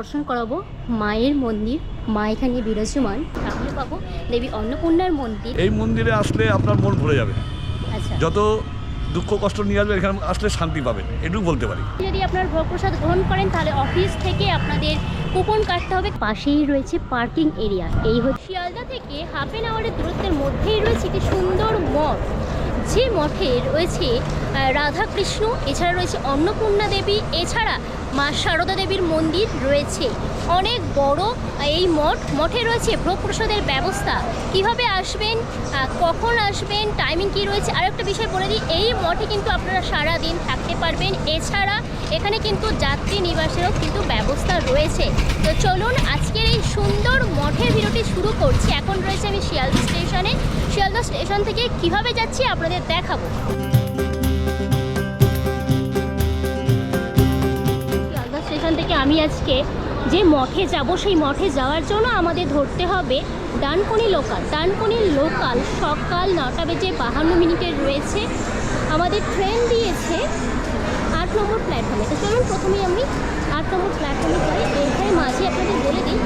দর্শন করাবো। মায়ের মন্দির মা এখানে বিরাজমান। সামনে পাবো দেবী অন্নপূর্ণার মন্দির। এই মন্দিরে আসলে আপনার মন ভরে যাবে। আচ্ছা। যত দুঃখ কষ্ট নিয়ে আসবে এখানে আসলে শান্তি পাবেন। এটুকু বলতে পারি। যদি আপনার ভোগ প্রসাদ গ্রহণ করেন তাহলে অফিস থেকে আপনাদের কুপন কাটতে হবে। পাশেই রয়েছে পার্কিং এরিয়া। এই হচ্ছে শিয়ালদা থেকে হাফ এন আওয়ারের দূরত্বের মধ্যেই রয়েছে একটি সুন্দর মঠ। যে মঠে রয়েছে রাধাকৃষ্ণ এছাড়া রয়েছে অন্নপূর্ণা দেবী এছাড়া মা শারদা দেবীর মন্দির রয়েছে। অনেক বড় এই মঠ। মঠে রয়েছে ভোগ প্রসাদের ব্যবস্থা। কীভাবে আসবেন কখন আসবেন টাইমিং কি রয়েছে? আর একটা বিষয় বলে দিই, এই মঠে কিন্তু আপনারা সারা দিন থাকতে পারবেন। এছাড়া এখানে কিন্তু যাত্রী নিবাসেরও কিন্তু ব্যবস্থা রয়েছে। তো চলুন আজকের এই সুন্দর মঠের ভিডিওটি শুরু করছি। এখন রয়েছে আমি শিয়ালদা স্টেশনে। শিয়ালদা স্টেশন থেকে কীভাবে যাচ্ছি আপনাদের দেখাবো। স্টেশন থেকে আমি আজকে যে মঠে যাব, সেই মঠে যাওয়ার জন্য আমাদের ধরতে হবে ডানকুনি লোকাল। ডানকুনি লোকাল সকাল নটা বেজে বাহান্ন মিনিটের রয়েছে। আমাদের ট্রেন দিয়েছে আট নম্বর প্ল্যাটফর্মে তো চলুন প্রথমেই আমি আট নম্বর প্ল্যাটফর্মে যাই। এখানে মাঝে আপনাদের বলে দিই।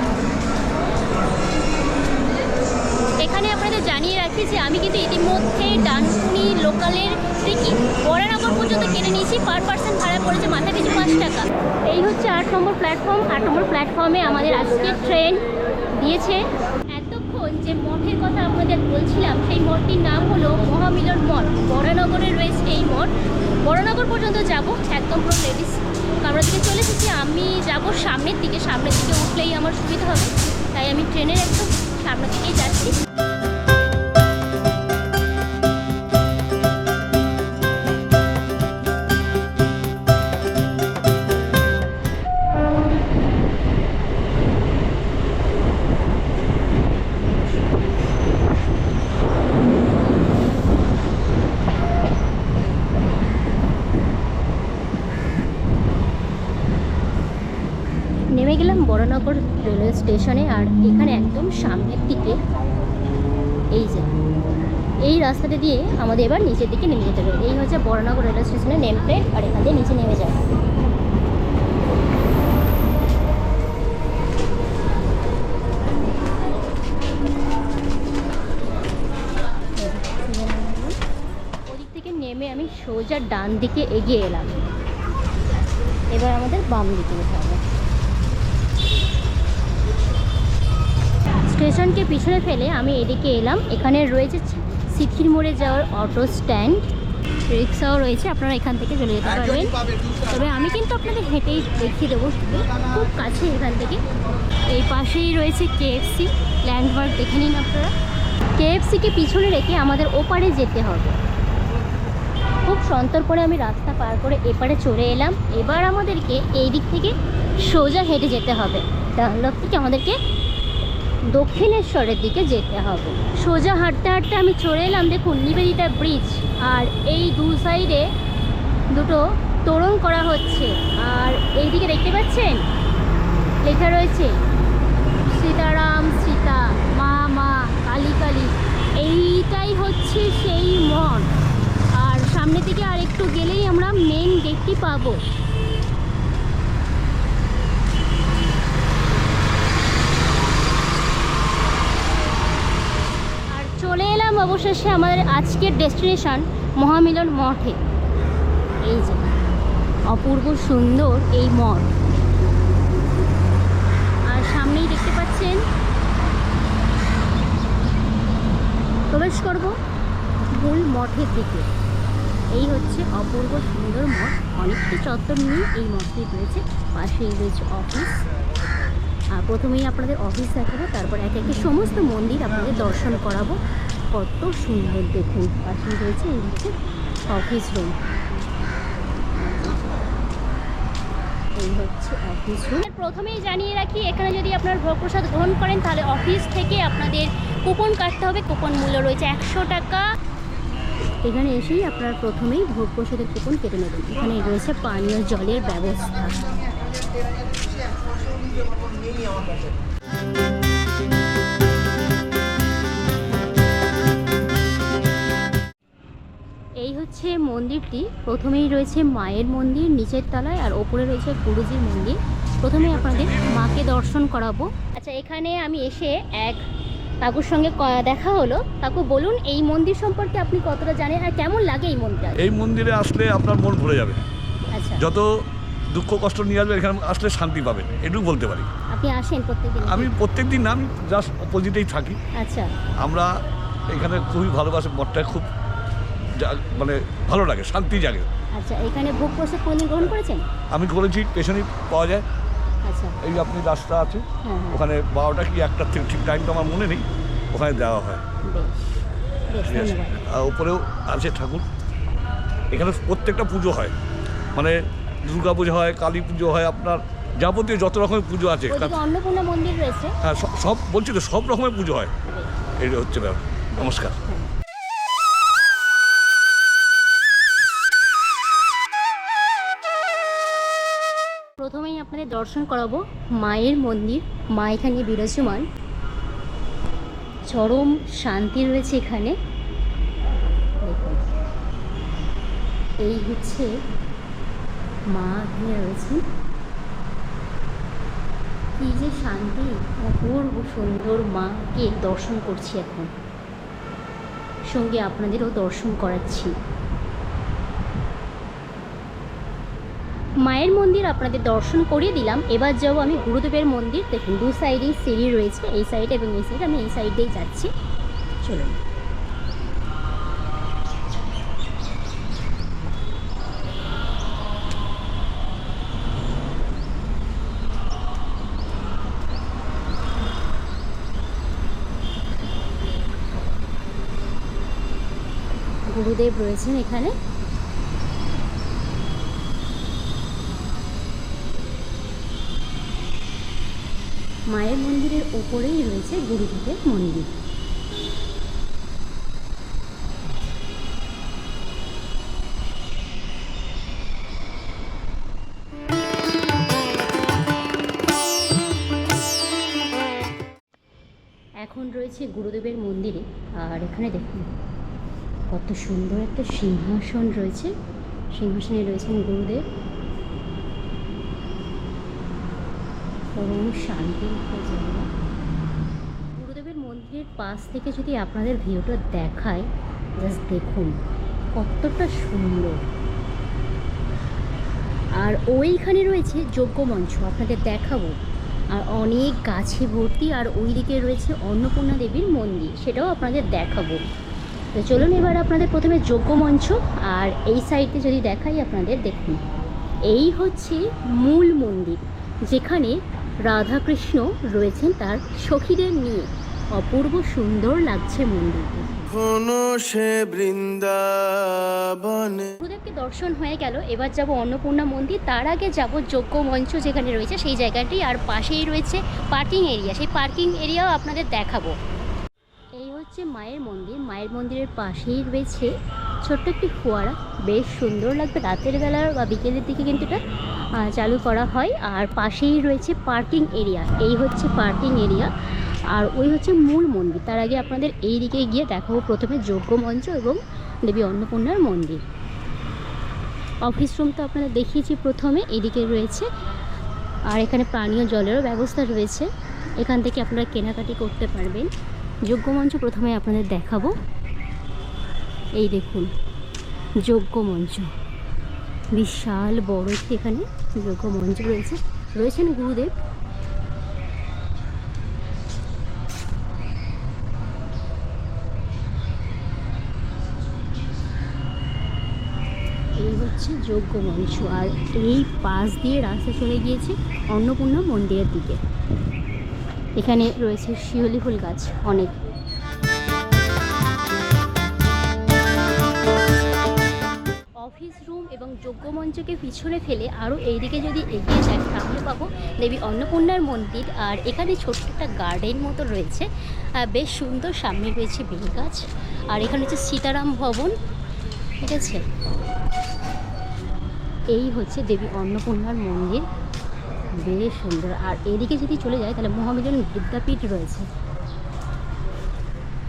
এখানে আপনাদের জানিয়ে রাখি যে আমি কিন্তু ইতিমধ্যে ডানকুনি লোকালের টিকিট বরানগর পর্যন্ত কিনে নিয়েছি পার পার্সন ভাড়া পড়েছে মাথা পিছু পাঁচ টাকা। এই হচ্ছে আট নম্বর প্ল্যাটফর্ম আট নম্বর প্ল্যাটফর্মে আমাদের আজকে ট্রেন দিয়েছে। এতক্ষণ যে মঠের কথা আপনাদের বলছিলাম, সেই মঠটির নাম হলো মহামিলন মঠ। বরানগরে রয়েছে এই মঠ। বরানগর পর্যন্ত যাব, একদম পুরো লেডিস কামরা থেকে চলে এসেছি। আমি যাব সামনের দিকে সামনের দিকে উঠলেই আমার সুবিধা হবে। তাই আমি ট্রেনের একদম সামনের দিকেই যাচ্ছি। বড়নগর রেলওয়ে স্টেশনে আর এখানে একদম সামনের দিকে। এই যে, এই রাস্তাটা দিয়ে আমাদের এবার নিচের দিকে নেমে যেতে হবে। এই হচ্ছে বড়নগর রেলওয়ে স্টেশনের নেম প্লেট আর এখান দিয়ে নিচে নেমে যায়। নেমে আমি সোজা ডান দিকে এগিয়ে এলাম। এবার আমাদের বাম দিকে যেতে হবে। স্টেশনকে পিছনে ফেলে আমি এদিকে এলাম। এখানে রয়েছে সিথির মোড়ে যাওয়ার অটো স্ট্যান্ড। রিক্সাও রয়েছে আপনারা এখান থেকে চলে যেতে পারবেন। তবে আমি কিন্তু আপনাদের হেঁটেই দেখিয়ে দেবো খুব কাছে এখান থেকে। এই পাশেই রয়েছে কেএফসি ল্যান্ডমার্ক দেখে নিন আপনারা। কেএফসিকে পিছনে রেখে আমাদের ওপারে যেতে হবে। খুব সন্তর্পণে আমি রাস্তা পার করে এপারে চলে এলাম। এবার আমাদেরকে এই দিক থেকে সোজা হেঁটে যেতে হবে। ডানলপ থেকে আমাদেরকে দক্ষিণেশ্বরের দিকে যেতে হবে। সোজা হাঁটতে হাঁটতে আমি চলে এলাম দেখুন নিবেদিতা ব্রিজ আর এই দু সাইডে দুটো তোরণ করা হচ্ছে। আর এইদিকে দেখতে পাচ্ছেন? লেখা রয়েছে, সীতারাম সীতা, মা মা, কালী কালী। এইটাই হচ্ছে সেই মঠ। আর সামনে থেকে আর একটু গেলেই আমরা মেন গেটটি পাবো আর চলে এলাম অবশেষে আমাদের আজকের ডেস্টিনেশন মহামিলন মঠে। এই যে, অপূর্ব সুন্দর এই মঠ। আর সামনেই দেখতে পাচ্ছেন, প্রবেশ করব মূল মঠের দিকে। এই হচ্ছে অপূর্ব সুন্দর মঠ। অনেকটি চত্বর নিয়ে এই মঠটি রয়েছে। পাশেই রয়েছে অফিস প্রথমেই আপনাদের অফিস দেখাবো তারপর এক একে সমস্ত মন্দির আপনাদের দর্শন করাবো। কত সুন্দর দেখুন পাশেই রয়েছে এই হচ্ছে অফিস রুম এই হচ্ছে অফিস রুম প্রথমেই জানিয়ে রাখি এখানে যদি আপনার ভোগ প্রসাদ গ্রহণ করেন তাহলে অফিস থেকে আপনাদের কুপন কাটতে হবে কুপন মূল্য রয়েছে একশো টাকা। এখানে এসেই আপনারা প্রথমেই ভোগ প্রসাদের কুপন কেটে নেবেন। এখানে রয়েছে পানীয় জলের ব্যবস্থা। এই হচ্ছে মন্দিরটি। প্রথমেই রয়েছে মায়ের মন্দির নিচের তলায় আর ওপরে রয়েছে গুরুজির মন্দির। প্রথমে আপনাদের মাকে দর্শন করাবো। আচ্ছা এখানে আমি এসে এক কাকুর সঙ্গে দেখা হলো। কাকু বলুন এই মন্দির সম্পর্কে আপনি কতটা জানেন আর কেমন লাগে এই মন্দির এই মন্দিরে আসলে আপনার মন ভরে যাবে। আচ্ছা। যত দুঃখ কষ্ট নিয়ে আসবে এখানে আসলে শান্তি পাবেন এটুকু বলতে পারি। আপনি আসেন প্রত্যেকদিন? আমি প্রত্যেক দিন নাম জাস্ট অপোজিটেই থাকি। আচ্ছা। আমরা এখানে খুবই ভালোবাসি মঠটা খুব মানে ভালো লাগে শান্তি জাগে। আচ্ছা এখানে ভোগ প্রসাদ কোনদিন গ্রহণ করেছেন? আমি করেছি পেছনেই পাওয়া যায়। আচ্ছা। এই আপনি রাস্তা আছে হ্যাঁ হ্যাঁ। ওখানে বারোটা কি একটা ঠিক ঠিক টাইমটা আমার মনে নেই ওখানে দেওয়া হয়। উপরেও আছে ঠাকুর। এখানে প্রত্যেকটা পুজো হয়। মানে দুর্গা পুজো হয় কালী পুজো হয় আপনার যাবতীয় যত রকমের পুজো আছে অন্নপূর্ণা মন্দির রয়েছে। হ্যাঁ সব- বলছি তো সব রকমের পুজো হয়। এটা হচ্ছে ব্যাপার। নমস্কার। প্রথমেই আপনাদের দর্শন করাবো মায়ের মন্দির মা এখানে বিরাজমান। চরম শান্তি রয়েছে এখানে। এই হচ্ছে মা এখানে রয়েছেন কি যে শান্তি, অপূর্ব সুন্দর মাকে দর্শন করছি এখন। সঙ্গে আপনাদেরও দর্শন করাচ্ছি। মায়ের মন্দির আপনাদের দর্শন করিয়ে দিলাম। এবার যাব আমি গুরুদেবের মন্দির। দেখুন, দু সাইডেই সিঁড়ি রয়েছে, এই সাইডে এবং এই সাইডে আমি এই সাইডেই যাচ্ছি। চলুন। গুরুদেব রয়েছেন এখানে। মায়ের মন্দিরের ওপরেই রয়েছে গুরুদেবের মন্দির। এখন রয়েছে গুরুদেবের মন্দিরে, আর এখানে দেখুন। কত সুন্দর একটা সিংহাসন রয়েছে। সিংহাসনে রয়েছেন গুরুদেব। পরম শান্তির গুরুদেবের মন্দিরের পাশ থেকে যদি আপনাদের ভিউটা দেখায় জাস্ট দেখুন, কতটা সুন্দর। আর ওইখানে রয়েছে যজ্ঞ মঞ্চ, আপনাদের দেখাবো। আর অনেক গাছে ভর্তি, আর ওই দিকে রয়েছে অন্নপূর্ণা দেবীর মন্দির, সেটাও আপনাদের দেখাবো। তো চলুন এবার আপনাদের প্রথমে যোগ্য মঞ্চ আর এই সাইডে যদি দেখাই আপনাদের দেখুন। এই হচ্ছে মূল মন্দির যেখানে রাধাকৃষ্ণ রয়েছেন তার সখীদের নিয়ে। অপূর্ব সুন্দর লাগছে মন্দিরটি। গুরুদেবকে দর্শন হয়ে গেল। এবার যাব অন্নপূর্ণা মন্দির। তার আগে যাব যজ্ঞ মঞ্চ যেখানে রয়েছে সেই জায়গাটি। আর পাশেই রয়েছে পার্কিং এরিয়া সেই পার্কিং এরিয়াও আপনাদের দেখাবো। হচ্ছে মায়ের মন্দির। মায়ের মন্দিরের পাশেই রয়েছে ছোট্ট একটি ফোয়ারা। বেশ সুন্দর লাগবে রাতের বেলা বা বিকেলের দিকে কিন্তু এটা চালু করা হয়। আর পাশেই রয়েছে পার্কিং এরিয়া। এই হচ্ছে পার্কিং এরিয়া। আর ওই হচ্ছে মূল মন্দির। তার আগে আপনাদের এই দিকে গিয়ে দেখাবো প্রথমে যজ্ঞ মঞ্চ এবং দেবী অন্নপূর্ণার মন্দির। অফিস রুম তো আপনাদের দেখিয়েছি প্রথমে, এদিকে রয়েছে। আর এখানে পানীয় জলেরও ব্যবস্থা রয়েছে। এখান থেকে আপনারা কেনাকাটি করতে পারবেন। যোগ্য মঞ্চ প্রথমে আপনাদের দেখাবো। এই দেখুন, যোগ্য মঞ্চ। বিশাল বড় একটি এখানে যোগ্য মঞ্চ রয়েছে। রয়েছেন গুরুদেব। হচ্ছে যজ্ঞ মঞ্চ। আর এই পাশ দিয়ে রাস্তা চলে গিয়েছে অন্নপূর্ণা মন্দিরের দিকে। এখানে রয়েছে শিউলি ফুল গাছ, অনেক। অফিস রুম এবং যজ্ঞ মঞ্চকে পিছনে ফেলে আরও এইদিকে যদি এগিয়ে যান তাহলে পাবো দেবী অন্নপূর্ণার মন্দির। আর এখানে ছোট্ট একটা গার্ডেন মতো রয়েছে। বেশ সুন্দর, সামনে রয়েছে বেল গাছ। আর এখানে হচ্ছে সীতারাম ভবন, ঠিক আছে? এই হচ্ছে দেবী অন্নপূর্ণার মন্দির। বেশ সুন্দর। আর এদিকে যদি চলে যায় তাহলে মহামেডান বিদ্যাপীঠ রয়েছে।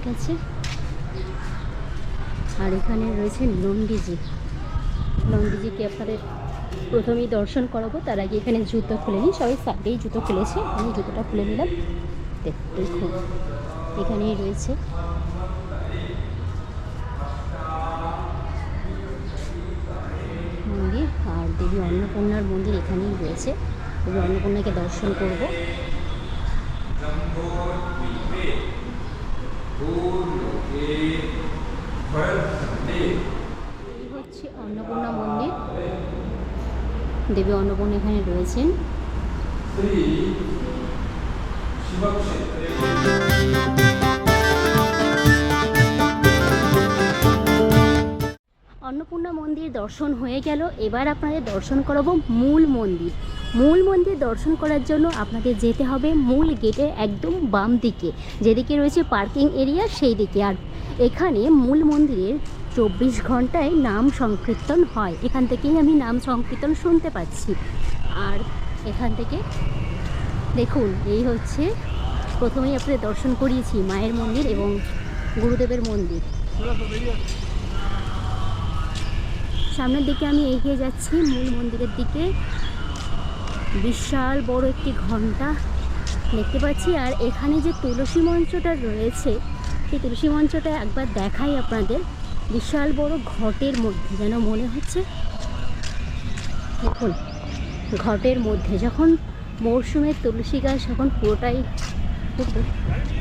ঠিক আছে? আর এখানে রয়েছে নন্দীজি। নন্দীজিকে আপনাদের প্রথমেই দর্শন করাবো, তার আগে এখানে জুতো খুলে নিই। সবাই সাইডেই জুতো খুলেছে। আমি জুতোটা খুলে নিলাম। দেখ- দেখুন, এখানেই রয়েছে। মন্দির, আর দেবী অন্নপূর্ণার মন্দির এখানেই রয়েছে। দেবী অন্নপূর্ণাকে দর্শন করব। হচ্ছে অন্নপূর্ণা মন্দির। দেবী অন্নপূর্ণা এখানে রয়েছেন। অন্নপূর্ণা মন্দির দর্শন হয়ে গেল। এবার আপনাদের দর্শন করাবো মূল মন্দির। মূল মন্দির দর্শন করার জন্য আপনাদের যেতে হবে মূল গেটের একদম বাম দিকে। যেদিকে রয়েছে পার্কিং এরিয়া সেই দিকে আর এখানে মূল মন্দিরের চব্বিশ ঘন্টায় নাম সংকীর্তন হয়। এখান থেকেই আমি নাম সংকীর্তন শুনতে পাচ্ছি। আর এখান থেকে দেখুন, এই হচ্ছে প্রথমেই আপনাদের দর্শন করিয়েছি মায়ের মন্দির এবং গুরুদেবের মন্দির। সামনের দিকে আমি এগিয়ে যাচ্ছি, মূল মন্দিরের দিকে। বিশাল বড় একটি ঘণ্টা দেখতে পাচ্ছি। আর এখানে যে তুলসী মঞ্চটা রয়েছে, সেই তুলসী মঞ্চটা একবার দেখাই আপনাদের। বিশাল বড় ঘটের মধ্যে যেন মনে হচ্ছে। দেখুন, ঘটের মধ্যে যখন মরশুমের তুলসী গাছ যখন পুরোটাই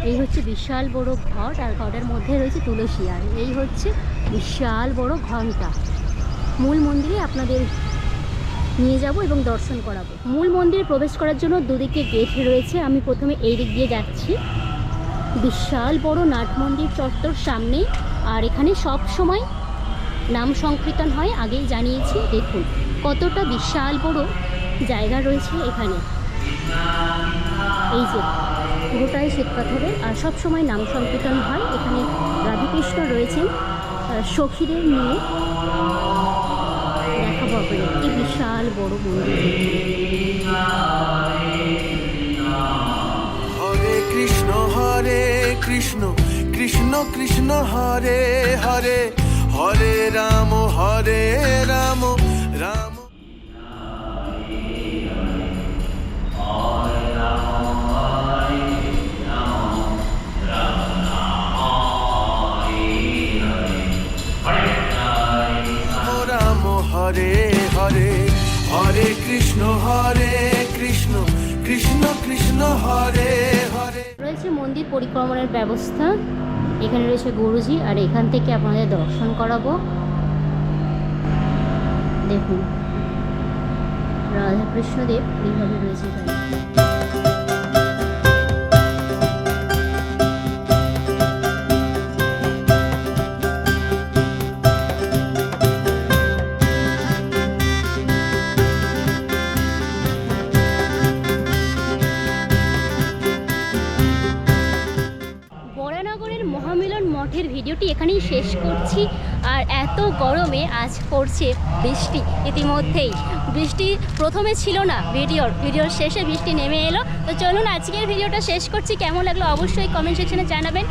এই হচ্ছে বিশাল বড় ঘট। আর ঘটের মধ্যে রয়েছে তুলসী। আর এই হচ্ছে বিশাল বড় ঘণ্টা। মূল মন্দিরে আপনাদের নিয়ে যাব এবং দর্শন করাবো। মূল মন্দিরে প্রবেশ করার জন্য দুদিকে গেট রয়েছে। আমি প্রথমে এই দিক দিয়ে যাচ্ছি। বিশাল বড় নাট মন্দির চত্বর সামনে। আর এখানে সব সময় নাম সংকীর্তন হয়, আগেই জানিয়েছি। দেখুন, কতটা বিশাল বড় জায়গা রয়েছে এখানে। এই যে, পুরোটাই শ্বেতপাথরের আর সব সময় নাম সংকীর্তন হয়। এখানে রাধাকৃষ্ণ রয়েছেন সখীদের নিয়ে। দেখাবো একটি বিশাল বড় মন্দির। হরে কৃষ্ণ হরে কৃষ্ণ কৃষ্ণ কৃষ্ণ, হরে হরে হরে রাম হরে রাম রাম। হরে হরে হরে কৃষ্ণ হরে কৃষ্ণ কৃষ্ণ কৃষ্ণ, হরে হরে। রয়েছে মন্দির পরিক্রমণের ব্যবস্থা। এখানে রয়েছে গুরুজি, আর এখান থেকে আপনাদের দর্শন করাবো। দেখুন, রাধাকৃষ্ণদেব এইভাবে রয়েছে এখানে। এখানেই শেষ করছি। আর এত গরমে আজ পড়ছে বৃষ্টি ইতিমধ্যেই। বৃষ্টি প্রথমে ছিল না, ভিডিওর। ভিডিওর শেষে বৃষ্টি নেমে এলো। তো চলুন আজকের ভিডিওটা শেষ করছি। কেমন লাগল অবশ্যই কমেন্ট সেকশনে জানাবেন।